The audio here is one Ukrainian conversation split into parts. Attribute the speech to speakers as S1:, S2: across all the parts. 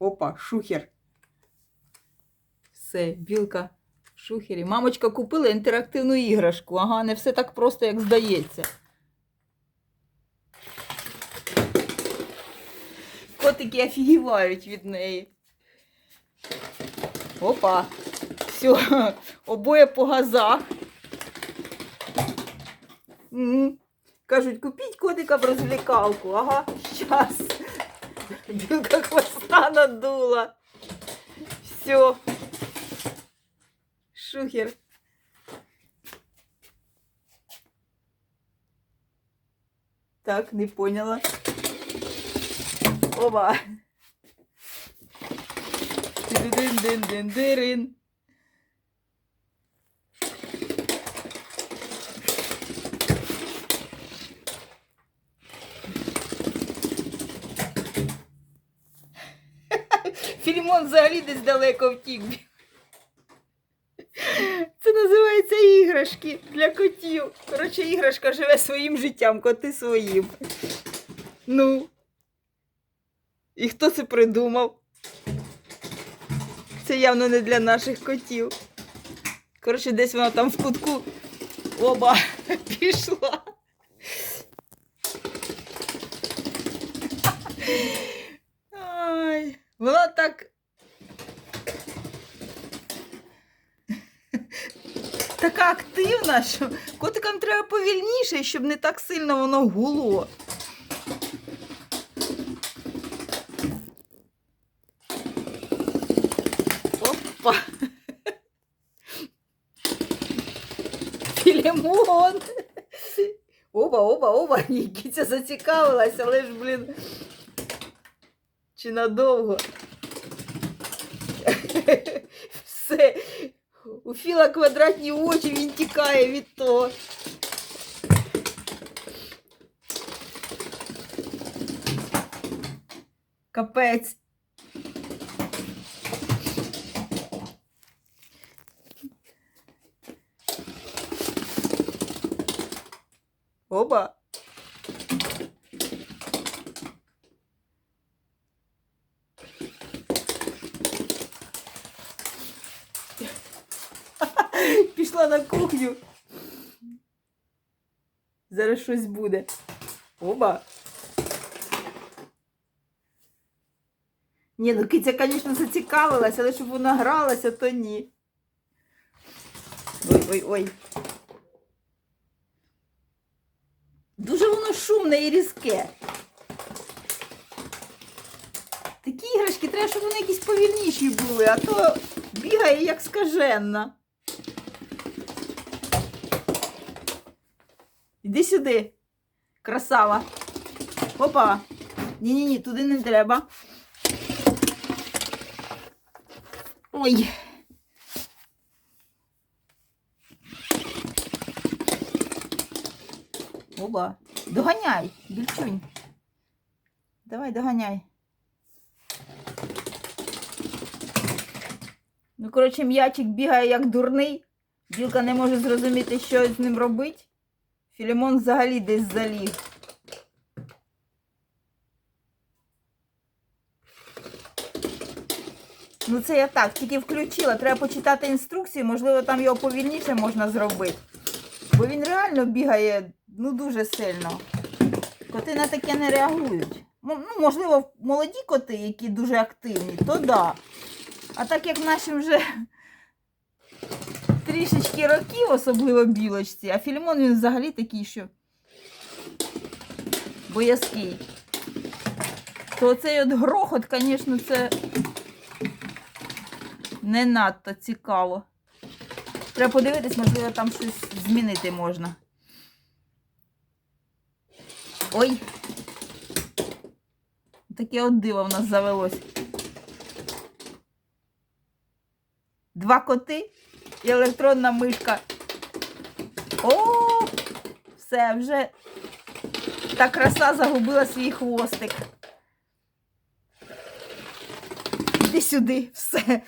S1: Опа, шухер. Все, білка в шухері. Мамочка купила інтерактивну іграшку. Ага, не все так просто, як здається. Котики офігівають від неї. Опа. Все, обоє по газах. Кажуть, купіть котика в розвлікалку. Ага, щас. Білка хвоста надула. Все. Шухер. Так, не поняла. Оба. Дин-дин-дин-дин-дирин. Філімон взагалі десь далеко втік. Це називається іграшки для котів. Коротше, іграшка живе своїм життям, коти своїм. Ну. І хто це придумав? Це явно не для наших котів. Коротше, десь вона там в кутку оба пішла. Ай, вона так. Така активна, що котикам треба повільніше, щоб не так сильно воно гуло. Опа. Філімон. Оба, оба, оба. Ні, Кіця зацікавилась, але ж, блін. Чи надовго? Все. У Філа квадратні очі, він тікає від того. Капець. Оба. Пішла на кухню. Зараз щось буде. Оба. Ні, ну киця, звісно, зацікавилась, але щоб вона гралася, то ні. Ой-ой-ой. Дуже воно шумне і різке. Такі іграшки треба, щоб вони якісь повільніші були, а то бігає як скаженна. Іди сюди. Красава. Опа. Ні-ні-ні, туди не треба. Ой. Оба. Доганяй, більчунь. Давай, доганяй. Ну, коротше, м'ячик бігає як дурний. Білка не може зрозуміти, що з ним робить. Філімон взагалі десь заліг. Ну, це я так, тільки включила. Треба почитати інструкції, можливо, там його повільніше можна зробити. Бо він реально бігає ну, дуже сильно. Коти на таке не реагують. Ну, можливо, молоді коти, які дуже активні, то да. А так як нашим вже трішечки років, особливо білочці, а філімон він взагалі такий, що боязкий. То цей от грохот, звісно, це не надто цікаво. Треба подивитись, можливо, там щось змінити можна. Ой. Таке от диво в нас завелось. Два коти і електронна мишка. О, все, вже та краса загубила свій хвостик. Іди сюди, все.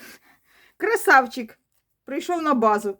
S1: Красавчик. Прийшов на базу.